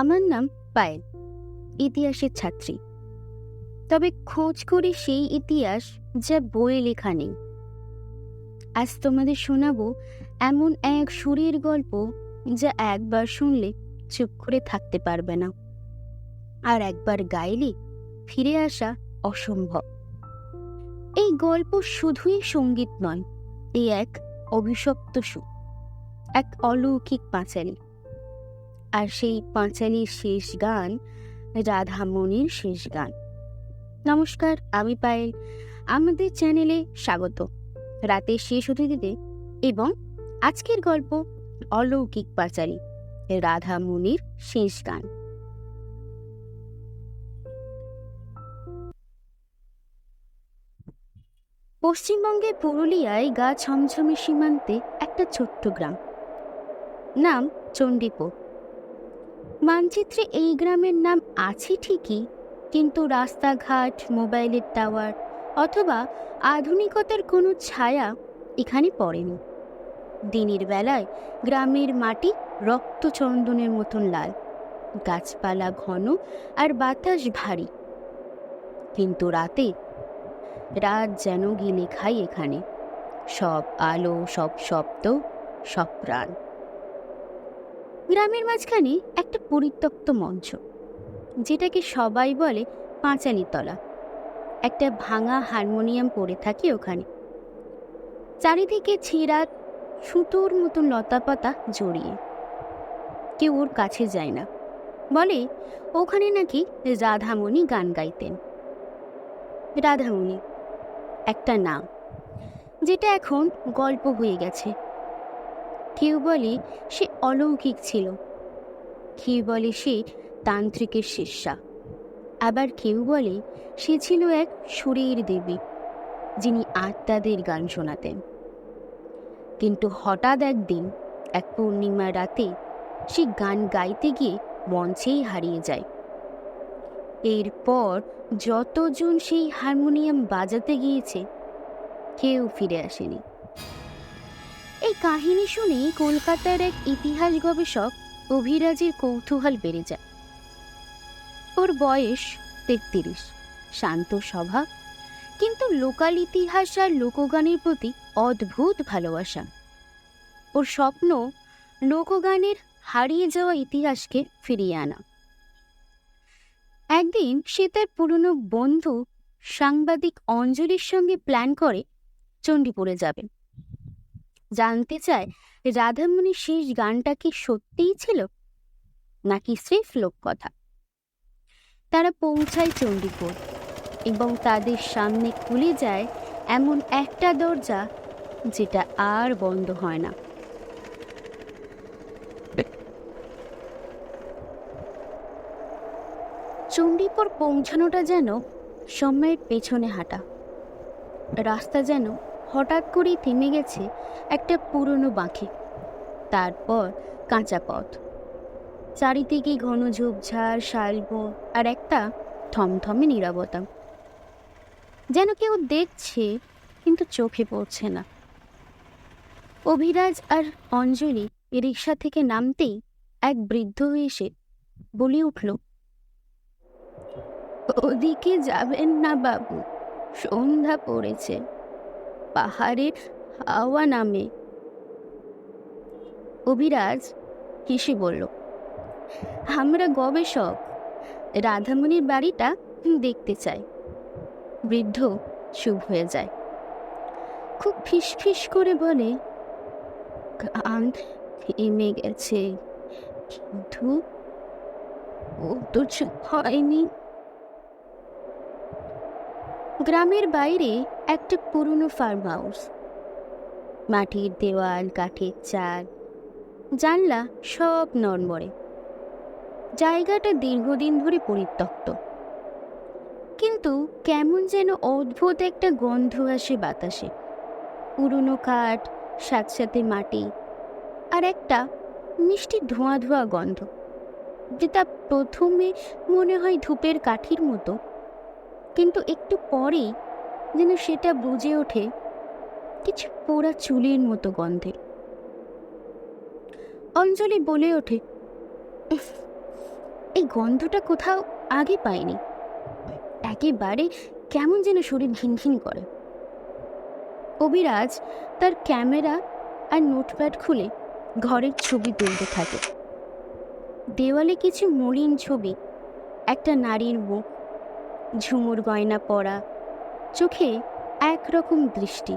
আমার নাম পায়েল, ইতিহাসের ছাত্রী। তবে খোঁজ করে সেই ইতিহাস যা বইয়ে লেখা নেই। আজ তোমাদের শোনাবো এমন এক সুরের গল্প যা একবার শুনলে চুপ করে থাকতে পারবে না, আর একবার গাইলে ফিরে আসা অসম্ভব। এই গল্প শুধুই সংগীত নয় এই এক অভিশপ্ত সুর, এক অলৌকিক পাঁচালী। আর সেই পাঁচালীর শেষ গান, রাধামণির শেষ গান। নমস্কার, আমি পায়েল। আমাদের চ্যানেলে স্বাগত। রাতের শেষ অতিথিতে এবং আজকের গল্প অলৌকিক পাঁচালী, রাধামণির শেষ গান। পশ্চিমবঙ্গে পুরুলিয়ায় গা ছমছমে সীমান্তে একটা ছোট্ট গ্রাম। নাম চণ্ডীপুর। মানচিত্রে এই গ্রামের নাম আছে ঠিকই, কিন্তু রাস্তাঘাট, মোবাইলের টাওয়ার অথবা আধুনিকতার কোনো ছায়া এখানে পড়েনি। দিনের বেলায় গ্রামের মাটি রক্তচন্দনের মতন লাল, গাছপালা ঘন আর বাতাস ভারী। কিন্তু রাতে রাত যেন গিলে খাই এখানে, সব আলো, সব শব্দ, সব প্রাণ। গ্রামের মাঝখানে একটা পরিত্যক্ত মঞ্চ, যেটাকে সবাই বলে পাঁচালি তলা। একটা ভাঙা হারমোনিয়াম পড়ে থাকে ওখানে। চারিদিকে ছেঁড়া সুতোর মতন লতাপাতা জড়িয়ে। কেউ ওর কাছে যায় না। বলে, ওখানে নাকি রাধামণি গান গাইতেন। রাধামণি, একটা নাম, যেটা এখন গল্প হয়ে গেছে। কেউ বলে সে অলৌকিক ছিল। কেউ বলে সে তান্ত্রিকের শিষ্যা। আবার কেউ বলে সে ছিল এক সুরের দেবী, যিনি আত্মাদের গান শোনাতেন। কিন্তু হঠাৎ একদিন, এক পূর্ণিমা রাতে, সে গান গাইতে গিয়ে মঞ্চেই হারিয়ে যায়। এরপর যতজন সেই হারমোনিয়াম বাজাতে গিয়েছে, কেউ ফিরে আসেনি। এই কাহিনী শুনে কলকাতার এক ইতিহাস গবেষক অভিরাজের কৌতূহল বেড়ে যায়। ওর বয়স তেত্রিশ, শান্ত স্বভাব, কিন্তু লোকাল ইতিহাস আর লোকগানের প্রতি অদ্ভুত ভালোবাসা। ওর স্বপ্ন লোকগানের হারিয়ে যাওয়া ইতিহাসকে ফিরিয়ে আনা। একদিন সে তার পুরনো বন্ধু সাংবাদিক অঞ্জলির সঙ্গে প্ল্যান করে চণ্ডীপুরে যাবে। জানতে চায় রাধামণির শেষ গানটা কি সত্যিই ছিল, নাকি স্রেফ লোককথা? তারা পৌঁছায় চণ্ডীপুর এবং তাদের সামনে খুলে যায় এমন একটা দরজা যেটা আর বন্ধ হয় না। চণ্ডীপুর পৌঁছানোটা যেন সময়ের পেছনে হাঁটা, রাস্তা যেন হঠাৎ করেই থেমে গেছে একটা পুরনো বাঁকে তারপর কাঁচা পথ। চারিদিকে ঘন ঝোপঝাড়, শালবন আর একটা থমথমে নিরবতা। যেন কেউ দেখছে, কিন্তু চোখে পড়ছে না। অভিরাজ আর অঞ্জলি রিক্সা থেকে নামতেই এক বৃদ্ধ এসে বলে উঠল, ওদিকে যাবেন না বাবু, সন্ধ্যা পড়েছে। পাহাড়ের হাওয়া নামে। অভিরাজ হেসে বলল, আমরা গবেষক। রাধামণির বাড়িটা দেখতে চাই। বৃদ্ধ চুপ হয়ে যায়। খুব ফিসফিস করে বলে গান থেমে গেছে। কিন্তু ও তো হয়নি। গ্রামের বাইরে একটা পুরনো ফার্ম হাউস মাটির দেওয়াল, কাঠের চাল, জানলা সব নড়মড়ে। জায়গাটা দীর্ঘদিন ধরে পরিত্যক্ত। কিন্তু কেমন যেন অদ্ভুত একটা গন্ধ আসে বাতাসে। পুরনো কাঠ সাথে মাটি আর একটা মিষ্টি ধোঁয়া ধোঁয়া গন্ধ, যেটা প্রথমে মনে হয় ধূপের কাঠির মতো। কিন্তু একটু পরেই যেন সেটা বুঝে ওঠে কিছু পোড়া চুলের মতো গন্ধে। অঞ্জলি বলে ওঠে "উফ, এই গন্ধটা কোথাও আগে পাইনি। একেবারে কেমন যেন শরীর ঘিনঘিন করে। অবিরাজ তার ক্যামেরা আর নোটপ্যাড খুলে ঘরের ছবি তুলতে থাকে। দেওয়ালে কিছু মলিন ছবি একটা নারীর মুখ ঝুমুর গয়না পরা, চোখে একরকম দৃষ্টি,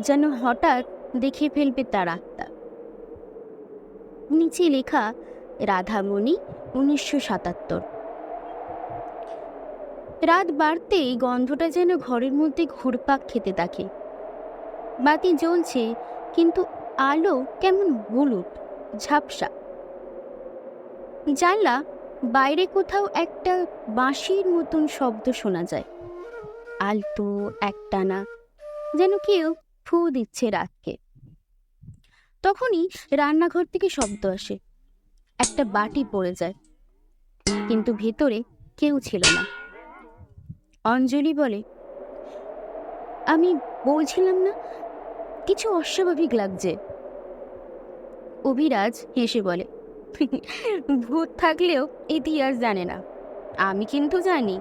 যেন হঠাৎ দেখে ফেলবে তার আত্মা। নিচে লেখা, রাধামণি, উনিশশো সাতাত্তর। রাত বাড়তেই গন্ধটা যেন ঘরের মধ্যে ঘুরপাক খেতে থাকে। বাতি জ্বলছে, কিন্তু আলো কেমন হলুদ, ঝাপসা। জানলা বাইরে কোথাও একটা বাঁশির মতন শব্দ শোনা যায়। আলতো, একটানা, যেন কেউ ফু দিচ্ছে রাতকে। তখনই রান্নাঘর থেকে শব্দ আসে। একটা বাটি পড়ে যায়। কিন্তু ভেতরে কেউ ছিল না। অঞ্জলি বলে, আমি বলছিলাম না, কিছু অস্বাভাবিক লাগছে। অভিরাজ হেসে বলে ভূত থাকলেও ইতিহাস জানে না। আমি কিন্তু জানি।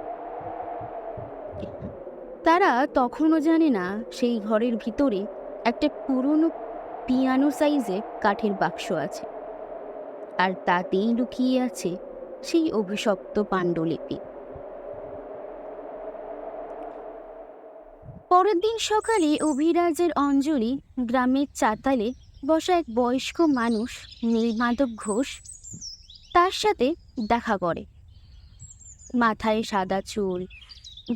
তারা তখনও জানে না সেই ঘরের ভিতরে একটা পুরনো পিয়ানো সাইজে কাঠের বাক্স আছে। আর তাতেই লুকিয়ে আছে সেই অভিশপ্ত পাণ্ডুলিপি। পরের দিন সকালে অভিরাজের অঞ্জলি গ্রামের চাতালে বসা এক বয়স্ক মানুষ নীলমাধব ঘোষ তার সাথে দেখা করে। মাথায় সাদা চুল,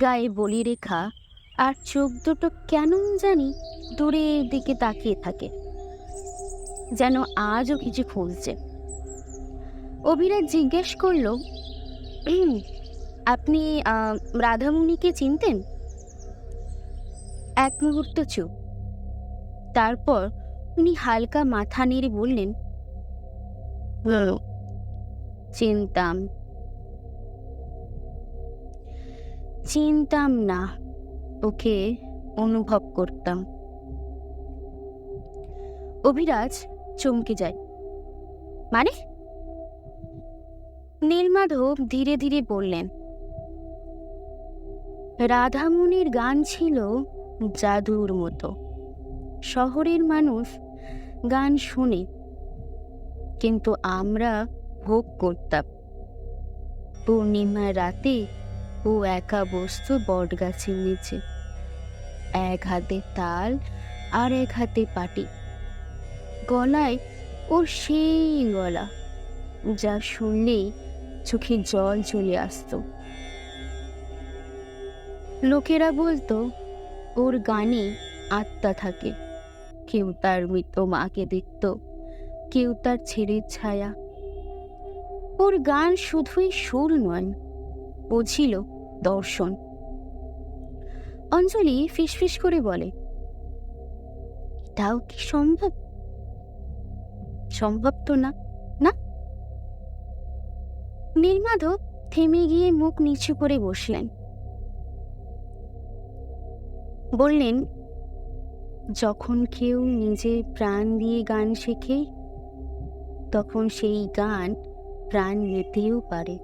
গায়ে বলি রেখা আর চোখ দুটো কেন জানি দূরের দিকে তাকিয়ে থাকে। যেন আজও কিছু খুঁজছে। অভিরাজ জিজ্ঞেস করল আপনি রাধামণিকে চিনতেন? এক মুহূর্ত চুপ। তারপর উনি হালকা মাথা নেড়ে বললেন "হুম, চিনতাম। চিনতাম না ওকে অনুভব করতাম। অভিরাজ চমকে যায়। মানে? নীলমাধব ধীরে ধীরে বললেন রাধামণির গান ছিল জাদুর মতো। শহরের মানুষ গান শুনে। কিন্তু আমরা ভোগ করতাম। পূর্ণিমার রাতে ও একা বসত বট গাছের নিচে। এক হাতে তাল আর এক হাতে পাটি। গলায় ওর সেই গলা, যা শুনলেই চোখে জল চলে আসতো। লোকেরা বলতো, ওর গানে আত্মা থাকে। কেউ তার মৃত মাকে দেখত, কেউ তার ছেড়ের ছায়া। ওর গান শুধুই সুর নয়, ও ছিল দর্শন। অঞ্জলি ফিসফিস করে বলে তাও কি সম্ভব? সম্ভব তো না না? নীলমাধব থেমে গিয়ে মুখ নিচু করে বসলেন। বললেন যখন কেউ নিজের প্রাণ দিয়ে গান শেখে তখন সেই গান প্রাণ নিতেও পারে।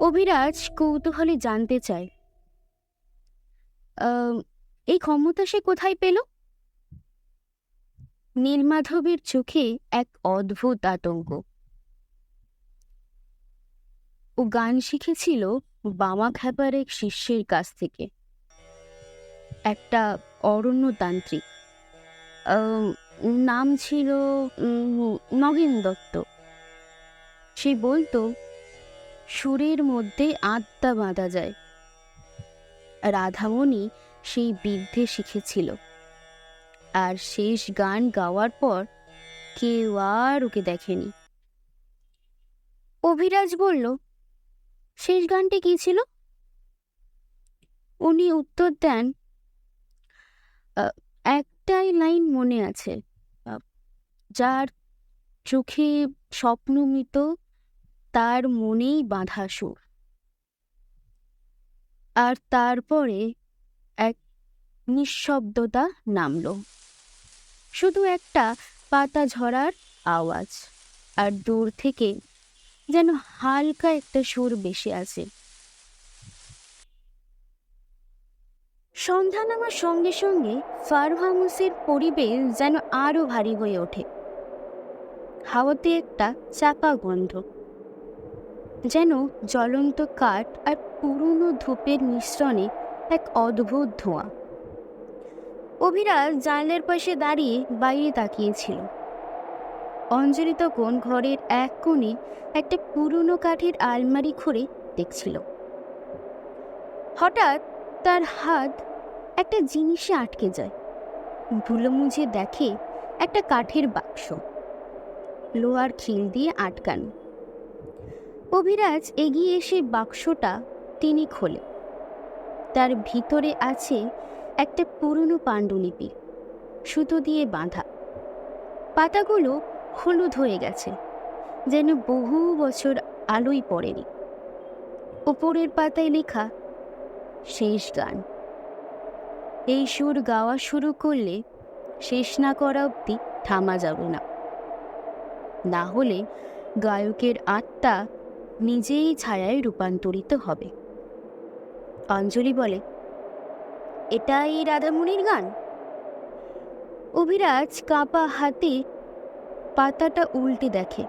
অভিরাজ কৌতূহলে জানতে চায় "আম, এই ক্ষমতা সে কোথায় পেল? নীলমাধবের চোখে এক অদ্ভুত আতঙ্ক। ও গান শিখেছিল বামা খ্যাপার এক শিষ্যের কাছ থেকে। একটা অরণ্যতান্ত্রিক। নাম ছিল নগেন দত্ত। সে বলতো সুরের মধ্যে আত্মা বাঁধা যায়। রাধামণি সেই বিদ্যে শিখেছিল। আর শেষ গান গাওয়ার পর কেউ আর ওকে দেখেনি। অভিরাজ বলল শেষ গানটি কি ছিল? উনি উত্তর দেন "আহ, একটাই লাইন মনে আছে। যার চোখে স্বপ্নমিত তার মনেই বাঁধা সুর। আর তারপরে এক নিঃশব্দতা নামলো। শুধু একটা পাতা ঝরার আওয়াজ, আর দূর থেকে যেন হালকা একটা সুর বেশি আছে সন্ধ্যা নামার সঙ্গে সঙ্গে ফার্ম হাউসের পরিবেশ যেন আরও ভারী হয়ে ওঠে। হাওয়াতে একটা চাপা গন্ধ, যেন জ্বলন্ত কাঠ আর পুরনো ধূপের মিশ্রণে এক অদ্ভুত ধোঁয়া। অভিরাজ জানলার পাশে দাঁড়িয়ে বাইরে তাকিয়েছিল। অঞ্জলি তখন ঘরের এক কোণে একটা পুরনো কাঠের আলমারি খুঁড়ে দেখছিল। হঠাৎ তার হাত একটা জিনিসে আটকে যায়। ধুলো মুছে দেখে একটা কাঠের বাক্স। লোহার খিল দিয়ে আটকানো। অভিরাজ এগিয়ে এসে বাক্সটা তিনি খোলে। তার ভিতরে আছে একটা পুরনো পাণ্ডুলিপি। সুতো দিয়ে বাঁধা। পাতাগুলো হলুদ হয়ে গেছে, যেন বহু বছর আলোই পড়েনি। ওপরের পাতায় লেখা, শেষ গান। এই সুর গাওয়া শুরু করলে শেষ না করা অবধি থামা যাবে না। না হলে গায়কের আত্মা নিজেই ছায়ায় রূপান্তরিত হবে। অঞ্জলি বলে, এটাই রাধামণির গান? অভিরাজ কাঁপা হাতে পাতাটা উল্টে দেখে।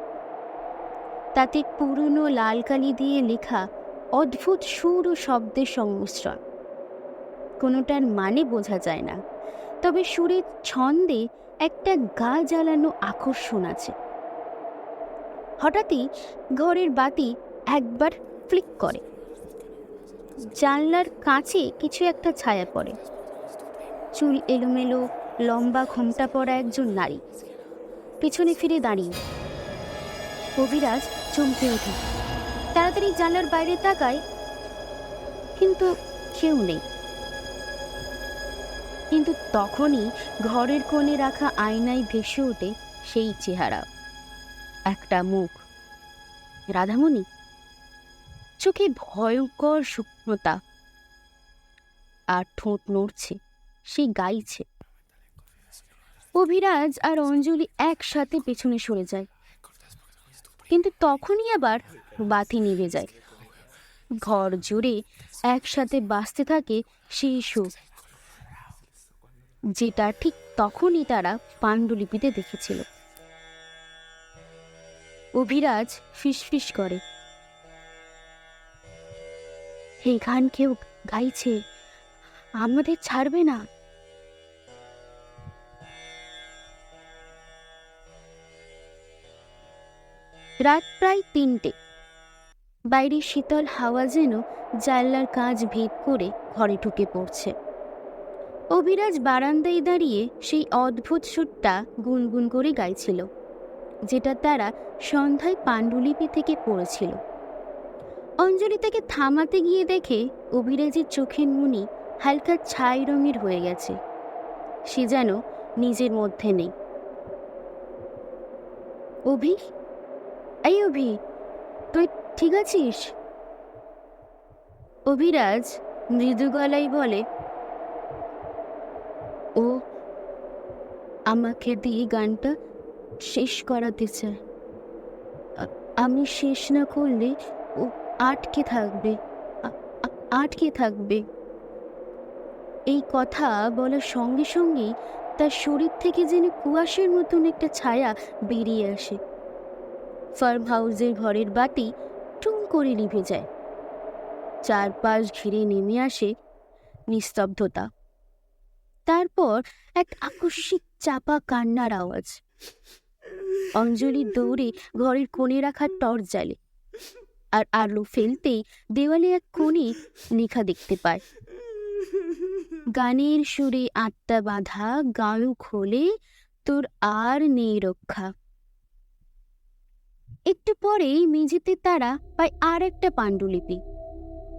তাতে পুরনো লাল কালি দিয়ে লেখা অদ্ভুত সুর ও শব্দের সংমিশ্রণ। কোনোটার মানে বোঝা যায় না। তবে সুরের ছন্দে একটা গা জ্বালানো আকর্ষণ আছে। হঠাৎই ঘরের বাতি একবার ফ্লিক করে। জানলার কাছে কিছু একটা ছায়া পড়ে। চুল এলোমেলো, লম্বা ঘোমটা পরা একজন নারী। পেছনে ফিরে দাঁড়িয়ে। কবিরাজ চমকে ওঠে তাড়াতাড়ি জানলার বাইরে তাকায়। কিন্তু কেউ নেই। কিন্তু তখনই ঘরের কোণে রাখা আয়নায় ভেসে ওঠে সেই চেহারা। একটা মুখ। রাধামণি? চোখে ভয়ঙ্কর সূক্ষ্মতা আর ঠোঁট নড়ছে, সে গাইছে। অভিরাজ আর অঞ্জলি একসাথে পেছনে সরে যায়। কিন্তু তখনই আবার বাতি নিভে যায়। ঘর জুড়ে একসাথে বাঁচতে থাকে সেই সুখ। যেটা ঠিক তখনই তারা পাণ্ডুলিপিতে দেখেছিল। অভিরাজ ফিসফিস করে। এই গান কেউ গাইছে, আমাদের ছাড়বে না। রাত প্রায় তিনটে। বাইরে শীতল হাওয়া যেন জানলার কাঁচ ভেদ করে ঘরে ঢুকে পড়ছে। অভিরাজ বারান্দায় দাঁড়িয়ে সেই অদ্ভুত সুরটা গুনগুন করে গাইছিল, যেটা তারা সন্ধ্যায় পাণ্ডুলিপি থেকে পড়েছিল। অঞ্জলি তাকে থামাতে গিয়ে দেখে অভিরাজের চোখের মুনি হালকা ছাই রঙের হয়ে গেছে। সে যেন নিজের মধ্যে নেই। অভি? এই অভি, তুই ঠিক আছিস? অভিরাজ মৃদু গলায় বলে ও আমাকে দিয়ে গানটা শেষ করাতে চায়। আমি শেষ না করলে ও আটকে থাকবে। আটকে থাকবে। এই কথা বলার সঙ্গে সঙ্গেই তার শরীর থেকে যেন কুয়াশার মতন একটা ছায়া বেরিয়ে আসে। ফার্ম হাউসের ঘরের বাতি টুম করে নিভে যায়। চারপাশ ঘিরে নেমে আসে নিস্তব্ধতা। তারপর এক আকস্মিক চাপা কান্নার আওয়াজ। অঞ্জলি দৌড়ে ঘরের কোণে রাখা টর্চ জ্বালে। আর আলো ফেলতেই দেওয়ালে এক কোণে লেখা দেখতে পায়। গানের সুরে আত্মা বাঁধা গায়ক হলে তোর আর নেই রক্ষা। একটু পরেই মেঝেতে তারা পায় আর একটা পাণ্ডুলিপি,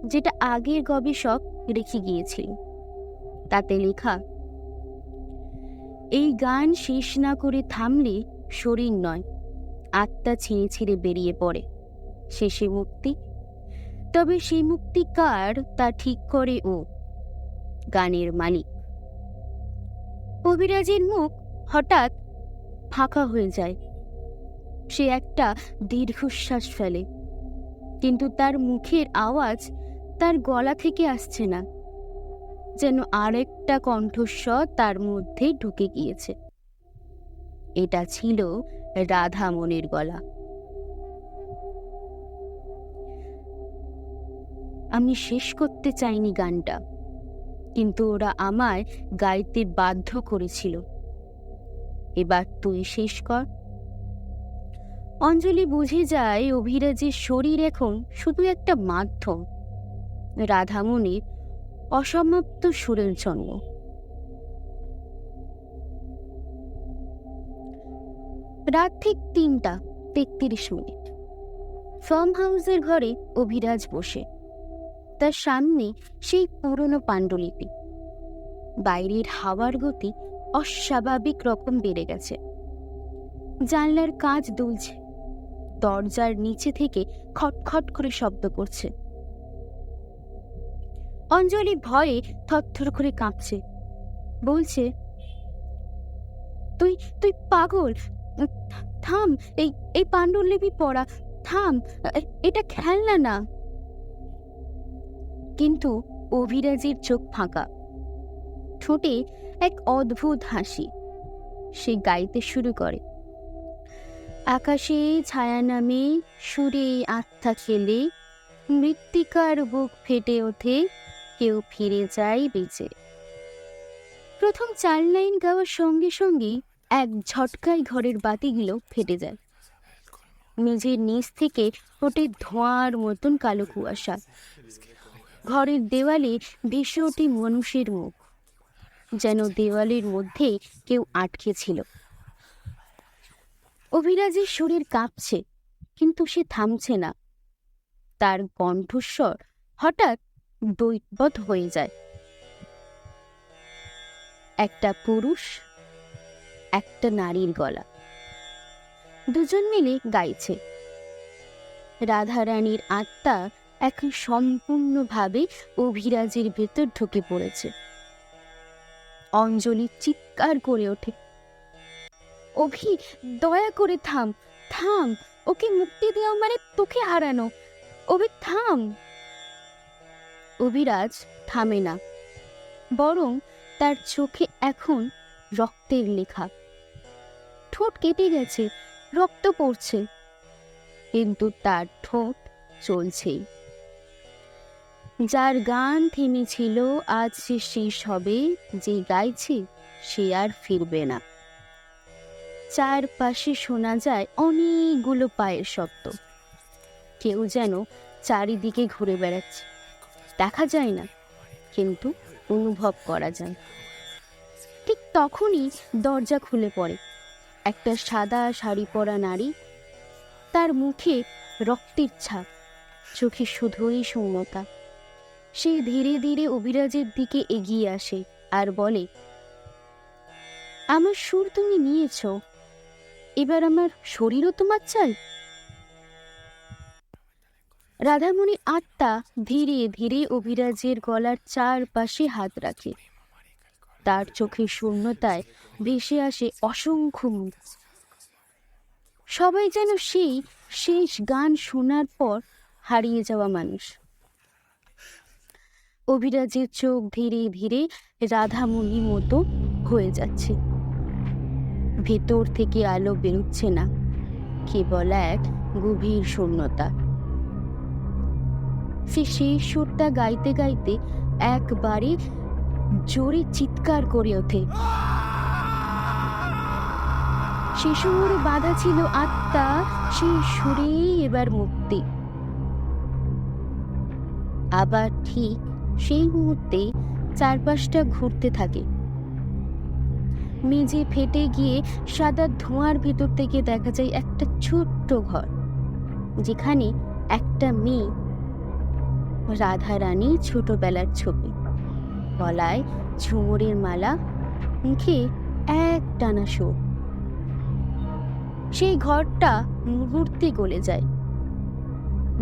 যেটা আগের গবেষক রেখে গিয়েছিল তাতে লেখা এই গান শেষ না করে থামলে শরীর নয়। আত্মা ছিঁড়ে ছিঁড়ে বেরিয়ে পড়ে। শেষে মুক্তি। তবে সেই মুক্তি কার তা ঠিক করে ও গানের মালিক। কবিরাজের মুখ হঠাৎ ফাঁকা হয়ে যায়। সে একটা দীর্ঘশ্বাস ফেলে। কিন্তু তার মুখের আওয়াজ তার গলা থেকে আসছে না। যেন আরেকটা কণ্ঠস্বর তার মধ্যে ঢুকে গিয়েছে। এটা ছিল রাধামণির গলা। আমি শেষ করতে চাইনি গানটা, কিন্তু ওরা আমায় গাইতে বাধ্য করেছিল। এবার তুই শেষ কর। অঞ্জলি বুঝে যায় অভিরাজের শরীর এখন শুধু একটা মাধ্যম। রাধামণির অসমাপ্ত সুরের জন্য রাত ঠিক তিনটা তেত্রিশ মিনিট। ফার্ম হাউসের ঘরে অভিরাজ বসে। তার সামনে সেই পুরনো পাণ্ডুলিপি। বাইরের হাওয়ার গতি অস্বাভাবিক রকম বেড়ে গেছে। জানলার কাজ দুলছে। দরজার নিচে থেকে খটখট করে শব্দ করছে। অঞ্জলি ভয়ে থরথর করে কাঁপছে। বলছে, তুই তুই পাগল। থাম, এই এই পাণ্ডুলিপি পড়া, থাম, এটা খেলনা না। কিন্তু অভিরাজের চোখ ফাঁকা। ঠোঁটে এক অদ্ভুত হাসি। সে গাইতে শুরু করে। আকাশে ছায়া নামে, সুরে আত্মা খেলে, মৃত্তিকার বুক ফেটে ওঠে। কেউ ফিরে যায় বেঁচে। প্রথম চার লাইন গাওয়ার সঙ্গে সঙ্গেই এক ঝটকায় ঘরের বাতিগুলো ফেটে যায়। মেঝের নিচ থেকে ওঠে ধোঁয়ার মতন কালো কুয়াশা। ঘরের দেওয়ালে ভেসে ওঠে মানুষের মুখ। যেন দেওয়ালের মধ্যে কেউ আটকে ছিল। অভিরাজের শরীর কাঁপছে, কিন্তু সে থামছে না। তার কণ্ঠস্বর হঠাৎ দৈবত হয়ে যায়। একটা পুরুষ, একটা নারীর গলা। দুজন মিলে গাইছে। রাধারানীর আত্মা এখন সম্পূর্ণভাবে অভিরাজের ভেতর ঢুকে পড়েছে। অঞ্জলি চিৎকার করে ওঠে। অভি, দয়া করে থাম থাম, ওকে মুক্তি দেওয়া মানে তোকে হারানো। অভি, থাম। অভিরাজ থামে না, বরং তার চোখে এখন রক্তের লেখা। ঠোঁট কেটে গেছে, রক্ত পড়ছে, কিন্তু তার ঠোঁট চলছেই। যার গান থেমেছিল, আজ সে শেষ হবে, যে গাইছে, সে আর ফিরবে না। চারপাশে শোনা যায় অনেকগুলো পায়ের শব্দ। কেউ যেন চারিদিকে ঘুরে বেড়াচ্ছে। দেখা যায় না, কিন্তু অনুভব করা যায়। ঠিক তখনই দরজা খুলে পড়ে। একটা সাদা শাড়ি পরা নারী তার মুখে রক্তের ছাপ, চোখে শুধুই শূন্যতা। সে ধীরে ধীরে অভিরাজের দিকে এগিয়ে আসে আর বলে, আমার সুর তুমি নিয়েছ, এবার আমার শরীরও তোমার চাই রাধামণি আত্মা ধীরে ধীরে অভিরাজের গলার চারপাশে হাত রাখে। তার চোখে শূন্যতায় ভেসে আসে অসংখ্য মুখ। সবাই যেন সেই শেষ গান শোনার পর হারিয়ে যাওয়া মানুষ। অভিরাজের চোখ ধীরে ধীরে রাধামণি মতো হয়ে যাচ্ছে। ভেতর থেকে আলো বেরোচ্ছে না, কেবল এক গভীর শূন্যতা। সে সেই সুরটা গাইতে গাইতে একবারে জোরে চিৎকার করে ওঠে। সে সুরে বাধা ছিল আত্মা সেই সুরেই এবার মুক্তি। আবার ঠিক সেই মুহূর্তে চারপাশটা ঘুরতে থাকে। মেঝে ফেটে গিয়ে সাদা ধোঁয়ার ভেতর থেকে দেখা যায় একটা ছোট্ট ঘর, যেখানে একটা মেয়ে রাধারানী ছোটবেলার ছবি। গলায় ঝুমুরের মালা, মুখে এক টানা শোক সেই ঘরটা মুহূর্তে গলে যায়।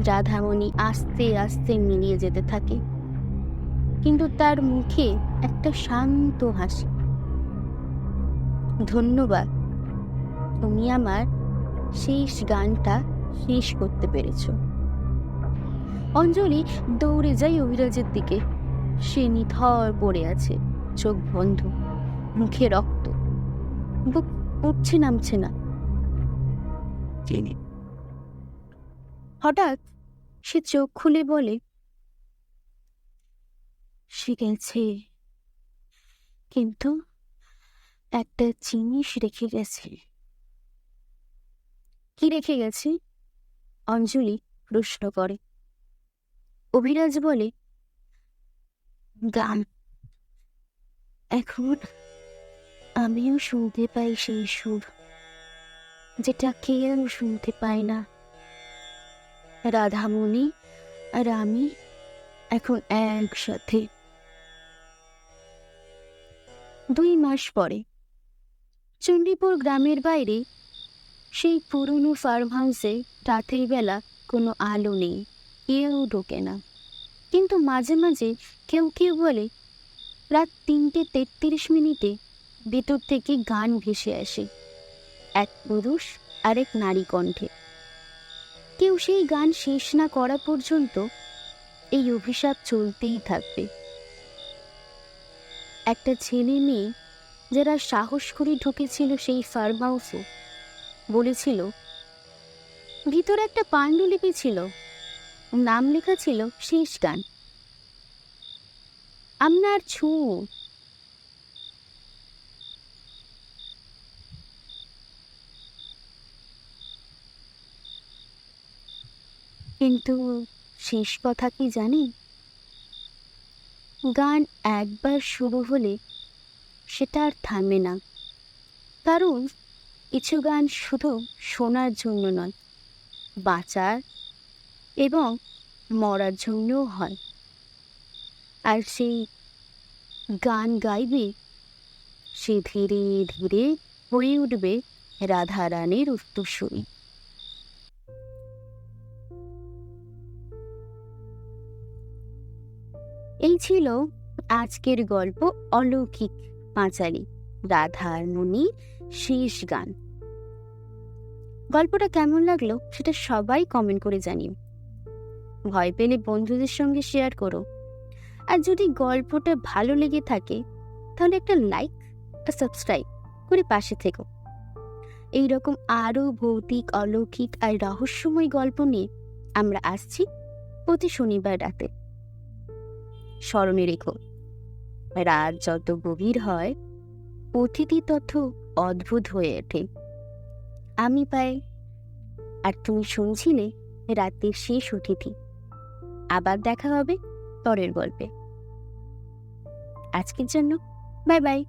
রাধামণি আস্তে আস্তে মিলিয়ে যেতে থাকে। কিন্তু তার মুখে একটা শান্ত হাসি। ধন্যবাদ, তুমি আমার শেষ গানটা শেষ করতে পেরেছ। অঞ্জলি দৌড়ে যায় অভিরাজের দিকে। সে নিথর পড়ে আছে চোখ বন্ধ মুখে রক্ত। বুক উঠছে নামছে না। হঠাৎ সে চোখ খুলে বলে সে গেছে। কিন্তু একটা জিনিস রেখে গেছে। কি রেখে গেছে? অঞ্জলি প্রশ্ন করে। অভিরাজ বলে গান। এখন আমিও শুনতে পাই সেই সুর, যেটা কেউ শুনতে পায় না। রাধামণি আর আমি এখন একসাথে। দুই মাস পরে চণ্ডীপুর গ্রামের বাইরে সেই পুরনো ফার্ম হাউসে রাতের বেলা কোনো আলো নেই। কেউ ঢোকে না। কিন্তু মাঝে মাঝে কেউ কেউ বলে, রাত তিনটে তেত্রিশ মিনিটে ভেতর থেকে গান ভেসে আসে। এক পুরুষ আর এক নারী কণ্ঠে। কেউ সেই গান শেষ না করা পর্যন্ত এই অভিশাপ চলতেই থাকবে। একটা ছেলে মেয়ে যারা সাহস করে ঢুকেছিল সেই ফার্ম হাউসে বলেছিল, ভিতরে একটা পাণ্ডুলিপি ছিল। নাম লেখা ছিল শেষ গান। আপনার ছু। কিন্তু শেষ কথা কি জানি? গান একবার শুরু হলে সেটা আর থামে না। কারণ কিছু গান শুধু শোনার জন্য নয়, বাঁচার এবং মরার জন্যও হয়। আর সেই গান গাইবে, সে ধীরে ধীরে হয়ে উঠবে রাধারানীর উত্তরসূরি। এই ছিল আজকের গল্প অলৌকিক পাঁচালী রাধার মুনি শেষ গান। গল্পটা কেমন লাগল সেটা সবাই কমেন্ট করে জানিও। ভয় পেলে বন্ধুদের সঙ্গে শেয়ার করো। আর যদি গল্পটা ভালো লেগে থাকে, তাহলে একটা লাইক আর সাবস্ক্রাইব করে পাশে থেকো। এইরকম আরও ভৌতিক, অলৌকিক আর রহস্যময় গল্প নিয়ে আমরা আসছি প্রতি শনিবার রাতে। স্মরণে রেখো, রাত যত গভীর হয়, অতিথি তত অদ্ভুত হয়ে ওঠে। আমি পাই, আর তুমি শুনছিলে রাতের শেষ অতিথি। আবার দেখা হবে পরের গল্পে। আজকের জন্য বাই বাই